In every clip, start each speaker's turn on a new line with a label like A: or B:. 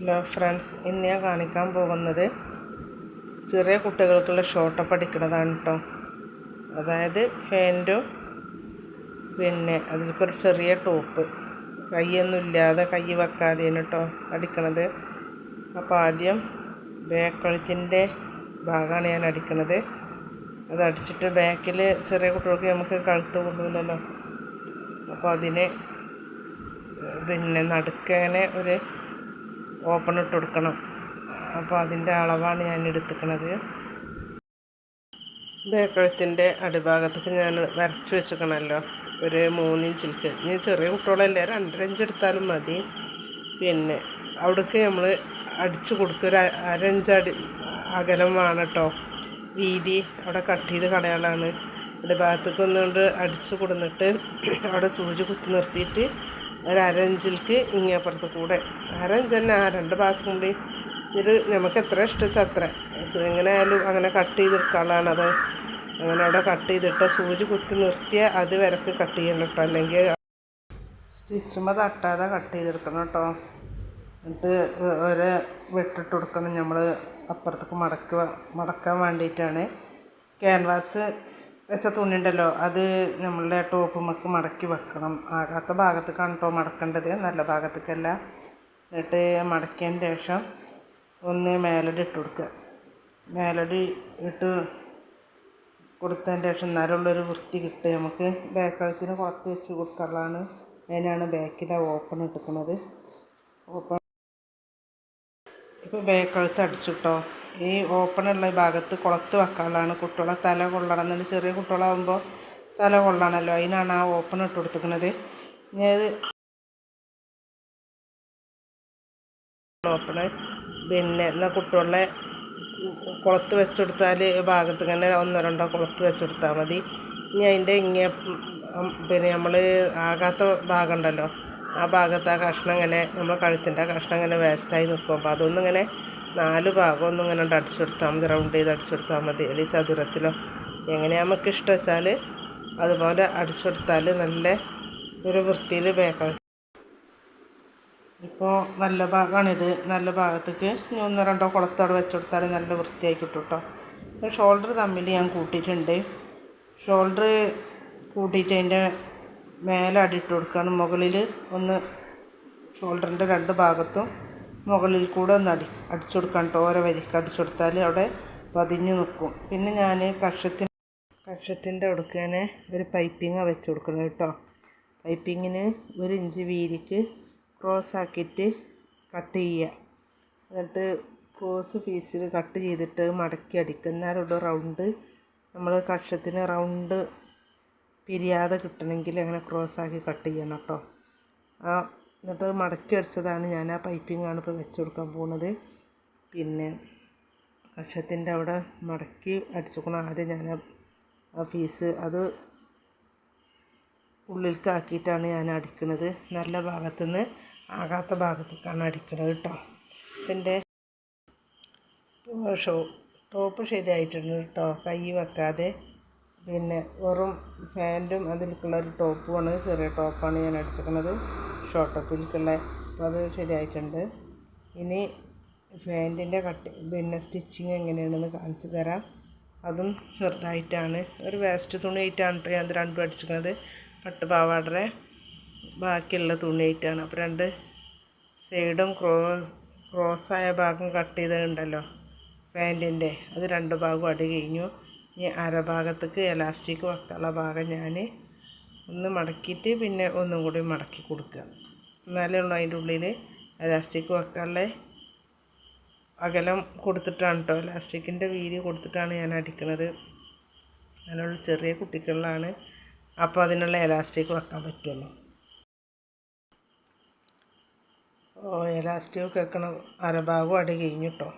A: Hello friends ഇന്ന് ഞാൻ കാണിക്കാൻ പോകുന്നത് ചെറിയ കുട്ടികൾക്കുള്ള ഷോട്ടപ്പ് അടിക്കുന്നതാണ് കേട്ടോ അതായത് ഫാന്റും പിന്നെ അതിൽക്കൊരു ചെറിയ ടോപ്പ് കൈയൊന്നും ഇല്ലാതെ കൈ വെക്കാതെയാണ് കേട്ടോ അടിക്കണത്. അപ്പോൾ ആദ്യം ബാക്കഴുത്തിന്റെ ഭാഗമാണ് ഞാൻ അടിക്കണത്. അത് അടിച്ചിട്ട് ബാക്കിൽ ചെറിയ കുട്ടികൾക്ക് നമുക്ക് കഴുത്ത് കൊണ്ടുപോകില്ലല്ലോ അപ്പോൾ അതിന് പിന്നെ നടുക്കങ്ങനെ ഒരു ഓപ്പൺ ഇട്ട് കൊടുക്കണം അപ്പോൾ അതിന്റെ അളവാണ് ഞാൻ എടുത്തിക്കണത്. ബേക്കഴത്തിന്റെ അടിഭാഗത്തേക്ക് ഞാൻ വരച്ച് വെച്ചിരിക്കണമല്ലോ ഒരു മൂന്നിഞ്ചിലേക്ക് ഇനി ചെറിയ കുട്ടികളല്ലേ രണ്ടര ഇഞ്ച് എടുത്താലും മതി. പിന്നെ അവിടേക്ക് നമ്മൾ അടിച്ചു കൊടുക്കുക. ഒരു അരഞ്ചടി അകലം വേണം കേട്ടോ. വീതി അവിടെ കട്ട് ചെയ്ത് കളയാളാണ് അവിടെ ഭാഗത്തേക്ക് ഒന്നുകൊണ്ട് അടിച്ചു കൊടുന്നിട്ട് അവിടെ സൂചി കുത്തി നിർത്തിയിട്ട് ഒരു അരഞ്ചിൽക്ക് ഇങ്ങേപ്പുറത്ത് കൂടെ അരഞ്ച് തന്നെ ആ രണ്ട് ഭാഗത്തും കൂടി ഇത് നമുക്ക് എത്ര ഇഷ്ടിച്ച അത്ര. എങ്ങനെ ആയാലും അങ്ങനെ കട്ട് ചെയ്തെടുക്കാനുള്ളതാണ് അത് അങ്ങനെ അവിടെ കട്ട് ചെയ്തിട്ട് സൂചി കുത്തി നിർത്തിയ അത് വരക്ക് കട്ട് ചെയ്യണം കേട്ടോ. അല്ലെങ്കിൽ സ്റ്റിച്ചുമ്പോൾ തട്ടാതെ കട്ട് ചെയ്തെടുക്കണം കേട്ടോ. എന്നിട്ട് ഒരു വെട്ടിട്ട് കൊടുക്കണം. നമ്മൾ അപ്പുറത്തേക്ക് മടക്കുക മടക്കാൻ വേണ്ടിയിട്ടാണ്. ക്യാൻവാസ് വെച്ച തുണി ഉണ്ടല്ലോ അത് നമ്മളുടെ ടോപ്പ് മക്ക് മടക്കി വെക്കണം. ആകാത്ത ഭാഗത്തേക്കാണ് കേട്ടോ മടക്കേണ്ടത്. നല്ല ഭാഗത്തേക്കല്ല. എന്നിട്ട് മടക്കിയതിന് ശേഷം ഒന്ന് മേലടി ഇട്ട് കൊടുക്കുക. മേലടി ഇട്ട് കൊടുത്തതിന് ശേഷം എന്നാലുള്ളൊരു വൃത്തി കിട്ടുക. നമുക്ക് ബേക്കളത്തിന് കുറച്ച് വെച്ച് കൊടുക്കാനുള്ളതാണ് അതിനാണ് ബാക്കിലെ ഓപ്പൺ എടുക്കുന്നത് ഓപ്പൺ ഇപ്പോൾ ബേക്കളത്ത് അടിച്ചിട്ടോ ഈ ഓപ്പണുള്ള ഭാഗത്ത് കുളത്ത് വെക്കാനുള്ളതാണ്. കുട്ടികളെ തല കൊള്ളണം എന്നിട്ട് ചെറിയ കുട്ടികളാകുമ്പോൾ തല കൊള്ളണമല്ലോ. അതിനാണ് ആ ഓപ്പൺ ഇട്ട് കൊടുത്തിരിക്കുന്നത്. ഇനി അത് ഓപ്പണ് പിന്നെ എന്നാൽ കുട്ടികളെ കുളത്ത് വെച്ചെടുത്താൽ ഭാഗത്ത് ഇങ്ങനെ ഒന്നോ രണ്ടോ കുളത്ത് വെച്ചെടുത്താൽ മതി. ഇനി അതിന്റെ ഇങ്ങനെ പിന്നെ നമ്മൾ ആകാത്ത ഭാഗം ഉണ്ടല്ലോ ആ ഭാഗത്ത് ആ കഷ്ണം ഇങ്ങനെ നമ്മൾ കഴുത്തിന്റെ കഷ്ണം ഇങ്ങനെ വേസ്റ്റായി നിൽക്കും അപ്പോൾ അതൊന്നും ഇങ്ങനെ നാല് ഭാഗം ഒന്നും ഇങ്ങനെ അടിച്ചെടുത്താൽ മതി റൗണ്ട് ചെയ്ത് അടിച്ചെടുത്താൽ മതി. അല്ലെങ്കിൽ ചതുരത്തിലോ. എങ്ങനെയാണ് നമുക്ക് ഇഷ്ടം വെച്ചാൽ അതുപോലെ അടിച്ചെടുത്താൽ നല്ല ഒരു വൃത്തിയിൽ ബേക്കാൾ ഇപ്പോൾ നല്ല ഭാഗമാണിത് നല്ല ഭാഗത്തേക്ക് ഇനി ഒന്നോ രണ്ടോ കുളത്തോടെ വെച്ചെടുത്താൽ നല്ല വൃത്തിയായി കിട്ടും കേട്ടോ ഷോൾഡർ തമ്മിൽ ഞാൻ കൂട്ടിയിട്ടുണ്ട്. ഷോൾഡർ കൂട്ടിയിട്ട് അതിന്റെ മേലെ അടിയിട്ട് കൊടുക്കുകയാണ് മുകളിൽ ഒന്ന് ഷോൾഡറിന്റെ രണ്ട് ഭാഗത്തും മുകളിൽ കൂടെ ഒന്ന് അടി അടിച്ചു കൊടുക്കാൻ കേട്ടോ ഓരോ വരിക്ക് അടിച്ചു കൊടുത്താൽ അവിടെ പതിഞ്ഞു നിൽക്കും പിന്നെ ഞാൻ കക്ഷത്തിന് കക്ഷത്തിന്റെ കൊടുക്കാൻ ഒരു പൈപ്പിങ്ങാണ് വെച്ച് കൊടുക്കുന്നത് കേട്ടോ പൈപ്പിങ്ങിന് ഒരു ഇഞ്ച് വീതിക്ക് ക്രോസ് ആക്കിയിട്ട് കട്ട് ചെയ്യുക. എന്നിട്ട് ക്രോസ് പീസിൽ കട്ട് ചെയ്തിട്ട് മടക്കി അടിക്കുക. എന്നാലുള്ള റൗണ്ട്. നമ്മൾ കക്ഷത്തിന് റൗണ്ട് പിരിയാതെ കിട്ടണമെങ്കിൽ അങ്ങനെ ക്രോസ് ആക്കി കട്ട് ചെയ്യണം കേട്ടോ. ആ എന്നിട്ട് മടക്കി അടിച്ചതാണ് ഞാൻ. ആ പൈപ്പിങ്ങാണ് ഇപ്പോൾ വെച്ച് കൊടുക്കാൻ പോകുന്നത്. പിന്നെ കക്ഷത്തിന്റെ അവിടെ മടക്കി അടിച്ചുക്കണം ആദ്യം ഞാൻ ആ പീസ് അത് ഉള്ളിലേക്കാക്കിയിട്ടാണ് ഞാൻ അടിക്കുന്നത്. നല്ല ഭാഗത്തുനിന്ന് ആകാത്ത ഭാഗത്തേക്കാണ് അടിക്കുന്നത് കേട്ടോ. ഇതിന്റെ ഷോ ടോപ്പ് ശരിയായിട്ടുണ്ട് കേട്ടോ. കൈ വെക്കാതെ പിന്നെ വെറും പാന്റും അതിലേക്കുള്ള ഒരു ടോപ്പുമാണ്. ചെറിയ ടോപ്പാണ് ഞാൻ അടിച്ചിരിക്കുന്നത്. ഷോർട്ട് ടോപ്പിലേക്കുള്ള അത് ശരിയായിട്ടുണ്ട്. ഇനി പാന്റിന്റെ കട്ട് പിന്നെ സ്റ്റിച്ചിങ് എങ്ങനെയാണെന്ന് കാണിച്ചു തരാം. അതും ചെറുതായിട്ടാണ്. ഒരു വേസ്റ്റ് തുണിയായിട്ടാണ് കേട്ടോ ഞാൻ രണ്ടും അടിച്ചിരിക്കുന്നത്. പട്ട് പാവാടയുടെ ബാക്കിയുള്ള തുണി ആയിട്ടാണ് അപ്പോൾ രണ്ട് സൈഡും ക്രോസ് ക്രോസായ ഭാഗം കട്ട് ചെയ്തിട്ടുണ്ടല്ലോ പാന്റിന്റെ. അത് രണ്ട് ഭാഗവും അടി കഴിഞ്ഞു. ഇനി അരഭാഗത്തേക്ക് എലാസ്റ്റിക് വെക്കാനുള്ള ഭാഗം ഞാൻ ഒന്ന് മടക്കിയിട്ട് പിന്നെ ഒന്നും കൂടി മടക്കി കൊടുക്കുക. എന്നാലേ ഉള്ളൂ അതിന്റെ ഉള്ളിൽ എലാസ്റ്റിക് വെക്കാനുള്ള അകലം കൊടുത്തിട്ടാണ് കേട്ടോ എലാസ്റ്റിക്കിന്റെ വീതി കൊടുത്തിട്ടാണ് ഞാൻ അടിക്കുന്നത് അതിനുള്ള ചെറിയ കുട്ടികളിലാണ്. അപ്പോൾ അതിനുള്ള എലാസ്റ്റിക് വെക്കാൻ പറ്റുള്ളൂ. എലാസ്റ്റിക് വെക്കണ അരഭാഗം അടി കഴിഞ്ഞു കേട്ടോ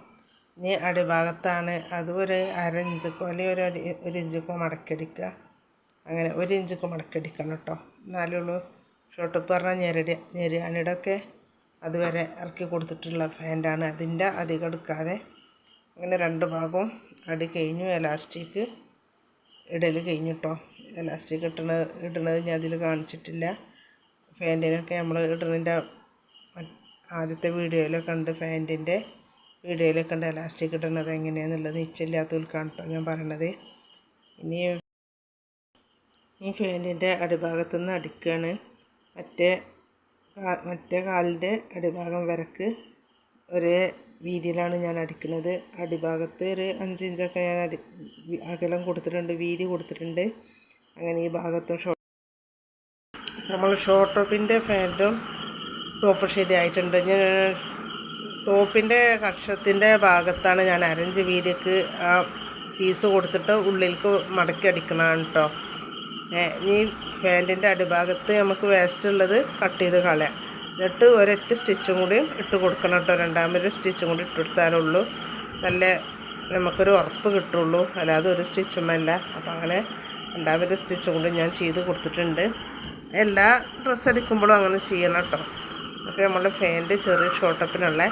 A: ഇനി അടിഭാഗത്താണ് അതും ഒരു അര ഇഞ്ചക്കോ അല്ലെങ്കിൽ ഒരു ഒരു ഇഞ്ചക്കോ മടക്കടിക്കുക അങ്ങനെ ഒരു ഇഞ്ചക്കോ മടക്കടിക്കണം കേട്ടോ. എന്നാലേ ഉള്ളൂ. ഷോട്ട് പറഞ്ഞാൽ ഞെരടി ഞെരിയാണിടൊക്കെ അതുവരെ ഇറക്കി കൊടുത്തിട്ടുള്ള പാന്റാണ് അതിന്റെ അധികം എടുക്കാതെ അങ്ങനെ രണ്ട് ഭാഗവും അടി കഴിഞ്ഞു എലാസ്റ്റിക് ഇടൽ കഴിഞ്ഞു കേട്ടോ. എലാസ്റ്റിക് ഇട്ടണ ഇടണത് ഞാൻ അതിൽ കാണിച്ചിട്ടില്ല. പാന്റിനൊക്കെ നമ്മൾ ഇടുന്നതിന്റെ ആദ്യത്തെ വീഡിയോയിലൊക്കെ ഉണ്ട് പാന്റിന്റെ വീഡിയോയിലൊക്കെ ഉണ്ട് എലാസ്റ്റിക് ഇടുന്നത് എങ്ങനെയാണെന്നുള്ളത് നിശ്ചയില്ലാത്തവർക്കാണ് കേട്ടോ ഞാൻ പറയണത്. ഇനി ഈ ഫാന്റിന്റെ അടിഭാഗത്തു നിന്ന് അടിക്കുകയാണ് മറ്റേ മറ്റേ കാലിന്റെ അടിഭാഗം വരക്ക് ഒരേ വീതിയിലാണ് ഞാൻ അടിക്കുന്നത് അടിഭാഗത്ത് ഒരു അഞ്ച് ഇഞ്ചൊക്കെ ഞാൻ അതി അകലം കൊടുത്തിട്ടുണ്ട് വീതി കൊടുത്തിട്ടുണ്ട്. അങ്ങനെ ഈ ഭാഗത്തും ഷോ നമ്മൾ ഷോർട്ട് ഫാന്റും ടോപ്പ് ശരിയായിട്ടുണ്ട് ഞാൻ ടോപ്പിന്റെ കക്ഷത്തിന്റെ ഭാഗത്താണ് ഞാൻ അരഞ്ച് വീതിക്ക് ആ പീസ് കൊടുത്തിട്ട് ഉള്ളിലേക്ക് മടക്കി അടിക്കണതാണ് കേട്ടോ ഈ ഫാന്റിന്റെ അടിഭാഗത്ത് നമുക്ക് വേസ്റ്റ് ഉള്ളത് കട്ട് ചെയ്ത് കളയാം. എന്നിട്ട് ഒരൊറ്റ സ്റ്റിച്ചും കൂടി ഇട്ട് കൊടുക്കണം കേട്ടോ രണ്ടാമൊരു സ്റ്റിച്ചും കൂടി ഇട്ട് കൊടുത്താലുള്ളൂ നല്ല നമുക്കൊരു ഉറപ്പ് കിട്ടുള്ളൂ. അല്ലാതെ ഒരു സ്റ്റിച്ചുമല്ല അപ്പോൾ അങ്ങനെ രണ്ടാമൊരു സ്റ്റിച്ചും കൂടി ഞാൻ ചെയ്ത് കൊടുത്തിട്ടുണ്ട്. എല്ലാ ഡ്രസ്സ് അടിക്കുമ്പോഴും അങ്ങനെ ചെയ്യണം കേട്ടോ അപ്പോൾ നമ്മൾ പാന്റ് ചെറിയ ഷോട്ടപ്പിനുള്ള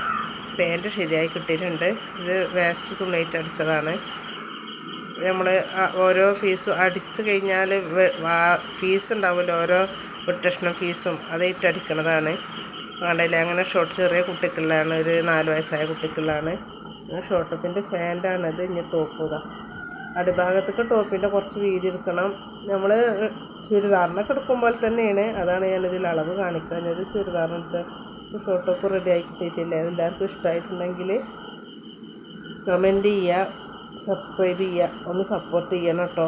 A: പാന്റ് ശരിയായി കിട്ടിയിട്ടുണ്ട്. ഇത് വേസ്റ്റ് തുണിയിട്ട് അടിച്ചതാണ്. നമ്മൾ ഓരോ ഫീസും അടിച്ചു കഴിഞ്ഞാൽ ഫീസ് ഉണ്ടാവുമല്ലോ ഓരോ വെട്ടക്ഷണം ഫീസും അതായിട്ട് അടിക്കണതാണ്. കണ്ടില്ലേ? അങ്ങനെ ഷോർട്ട് ചെറിയ കുട്ടിക്കുള്ളതാണ് ഒരു നാല് വയസ്സായ കുട്ടിക്കുള്ളതാണ് ഷോർട്ടപ്പിന്റെ ഫാന്റാണത് ഇനി ടോപ്പ് ഇതാ. അടിഭാഗത്തേക്ക് ടോപ്പിന്റെ കുറച്ച് വീതി എടുക്കണം. നമ്മൾ ചുരിദാറിനൊക്കെ എടുക്കുമ്പോൾ തന്നെയാണ് അതാണ് ഞാനിതിൽ അളവ് കാണിക്കുന്നത് ചുരിദാറിനടുത്ത് ഷോർട്ട് ടോപ്പ് റെഡി ആക്കിയിട്ടില്ലേ അതെല്ലാവർക്കും ഇഷ്ടമായിട്ടുണ്ടെങ്കിൽ കമന്റ് ചെയ്യുക സബ്സ്ക്രൈബ് ചെയ്യുക ഒന്ന് സപ്പോർട്ട് ചെയ്യണം കേട്ടോ.